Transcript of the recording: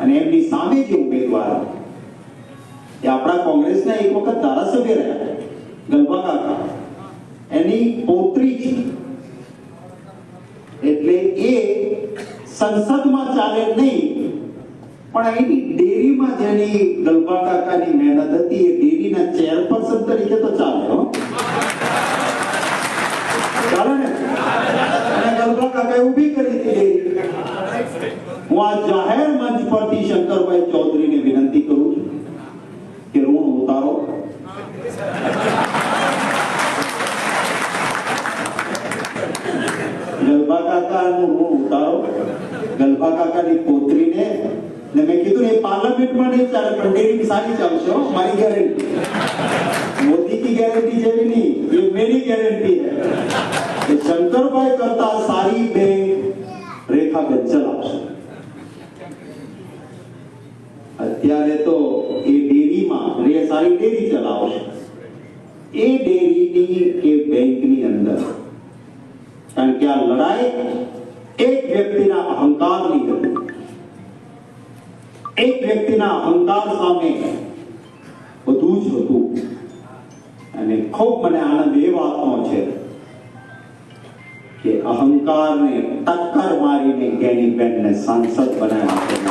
અને એમની સામે જે ઉમેદવાર એ આપણા કોંગ્રેસના એક વખત ધારાસભ્ય રહ્યા ગલબા કાકા, એની પોત્રી છે એટલે એ સંસદમાં ચાલે નહીં, પણ અહીંની ડેરીમાં જેની ગલબા કાકાની મહેનત હતી, એ ડેરીના ચેરપર્સન તરીકે તો ચાલે, હો. ચાલે ને? અને ગલબા કાકા ઊભી કરી હું આ જાહેર મંચ પરથી શંકરભાઈ ચૌધરીને વિનંતી કરું છું કે ઋણ ઉતારો. ગલબા કાકાનું ઋણ ઉતારો. ગલબા કાકાની પોતરીને ને મેં કીધું એ પાર્લામેન્ટમાં નહીં ચાલે, પણ ડેરી સારી ચાલશે મારી ગેરંટી. મોદી કી ગેરંટી જેવી નહીં, એ મેરી ગેરંટી હે અત્યારે તો એ ડેરીમાં રે સારી ડેરી ચલાવશે એ ડેરીની કે બેંકની અંદર, કારણ કે આ લડાઈ એક વ્યક્તિના અહંકારની હતી. એક વ્યક્તિના અહંકાર સામે બધું જ હતું. અને ખૂબ મને આનંદ એ વાતનો છે કે અહંકારને ટક્કર મારીને ને સાંસદ બનાવ્યા